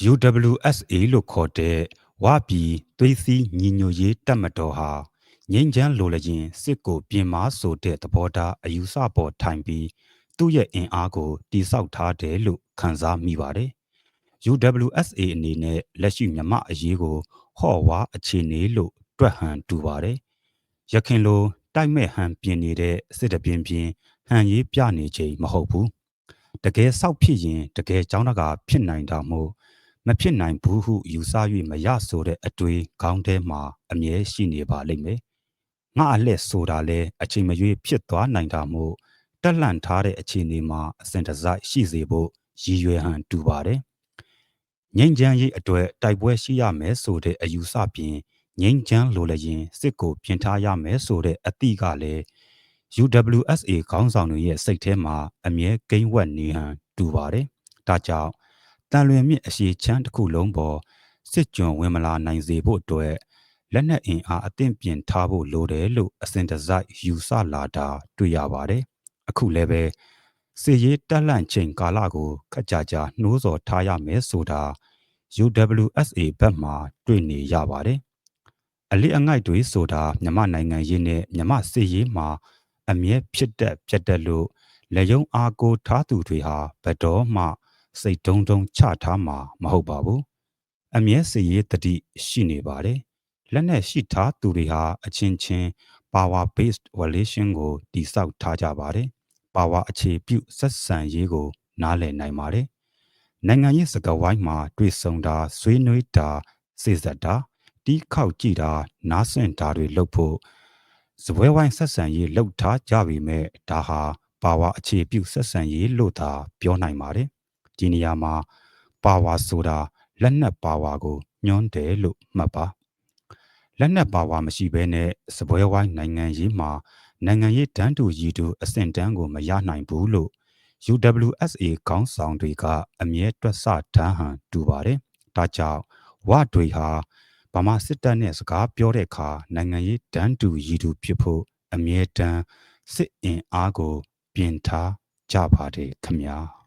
UWSA လို့ခေါ်တဲ့ဝပြည်သွေးစည်းညီညွတ်ရေးတပ်မတော်ဟာငိမ့်ချမ်းလိုလျင်စစ်ကိုပြင်မာဆိုတဲ့သဘောထားအယူဆပေါ်ထိုင်ပြီးသူ့ရဲ့အင်အားကိုတိစောက်ထားတယ်လို့ခန်းစားမိပါတယ်။ UWSA အနေနဲ့လက်ရှိမြမအရေးကိုဟော့ဝါအခြေအနေလို့တွက်ဟန်တူပါတယ်။ရခင်လိုတိုက်မဲ့ဟန်ပြင်နေတဲ့စစ်တပြင်းပြင်းဟန်ရေးပြနေချိန်မဟုတ်ဘူး။တကယ်ဆောက်ဖြစ်ရင်တကယ်ကြောင်းတကာဖြစ်နိုင်တာမို့ မဖြစ်နိုင်ဘူးဟုယူဆ၍မရဆိုတဲ့အတွေးခေါင်းထဲမှာအမြဲရှိနေပါလိမ့်မယ်။ငါအလှက်ဆိုတာလဲအချိန်မရွေးဖြစ်သွားနိုင်တာမို့တက်လန့်ထားတဲ့အခြေအနေမှာအစဉ်တစိုက်ရှိစေဖို့ရည်ရွယ်ဟန်တူပါတယ်။ငိမ့်ချမ်းရေးအတွက်တိုက်ပွဲရှိရမယ်ဆိုတဲ့အယူဆပြင်ငိမ့်ချမ်းလိုလည်းရင်စစ်ကိုပြင်ထားရမယ်ဆိုတဲ့အသည့်ကလည်း UWSA ခေါင်းဆောင်တွေရဲ့စိတ်ထဲမှာအမြဲကိန်းဝက်နေဟန်တူပါတယ်။ဒါကြောင့် တန်လွင်မြင့်အရှိချမ်းတစ်ခုလုံးပေါ်စစ်ကြွန်ဝင်မလာနိုင်စေဖို့အတွက်လက်နက်အင်အားအသင့်ပြင်ထားဖို့လိုတယ်လို့အစဉ်တစိုက်ယူဆလာတာတွေ့ရပါတယ်။အခုလည်းပဲစစ်ရေးတက်လှန့်ချိန်ကာလကိုခက်ကြကြနှိုးဆော်ထားရမယ်ဆိုတာ UWSA ဘက်မှတွေ့နေရပါတယ်။အလစ်အငိုက်တွေဆိုတာမြမနိုင်ငံရေးနဲ့မြမစစ်ရေးမှာအမြဲဖြစ်တဲ့ပြတ်တဲ့လို့လက်ယုံအားကိုထားသူတွေဟာဘယ်တော့မှ စိတ်တုံးတုံးချထားမှာမဟုတ်ပါဘူးအမြဲစည်ရေးတတိရှိနေပါတယ်လက်နဲ့ရှိထားသူတွေဟာအချင်းချင်း power based relation ကိုတည်ဆောက်ထားကြပါတယ် power အခြေပြုဆက်ဆံရေးကို နားလည်နိုင်ပါတယ်နိုင်ငံရေးစကားဝိုင်းမှာတွေ့ဆုံတာဆွေးနွေးတာစေစပ်တာတီးခေါက်ကြည့်တာနားဆင်တာတွေလုပ်ဖို့စပွဲဝိုင်းဆက်ဆံရေးလှုပ်ထားကြပြီမဲ့ဒါဟာပါဝါအခြေပြုဆက်ဆံရေးလို့သာပြောနိုင်ပါတယ် ဒီနေရာမှာပါဝါဆိုတာလက်နက်ပါဝါကိုညွှန်းတယ်လို့မှတ်ပါလက်နက်ပါဝါမရှိဘဲနဲ့စပွဲဝိုင်းနိုင်ငံရေးမှာနိုင်ငံရေးတန်းတူရည်တူအဆင့်တန်းကိုမရနိုင်ဘူးလို့ UWSA ခေါင်းဆောင်တွေကအမြဲတွက်ဆထမ်းဟန်တူပါတယ်။ဒါကြောင့်ဝတွေဟာဗမာစစ်တပ်နဲ့စကားပြောတဲ့အခါနိုင်ငံရေးတန်းတူရည်တူဖြစ်ဖို့အမြဲတမ်းစစ်အင်အားကို ပြင်ထားကြပါတယ်ခမညာ။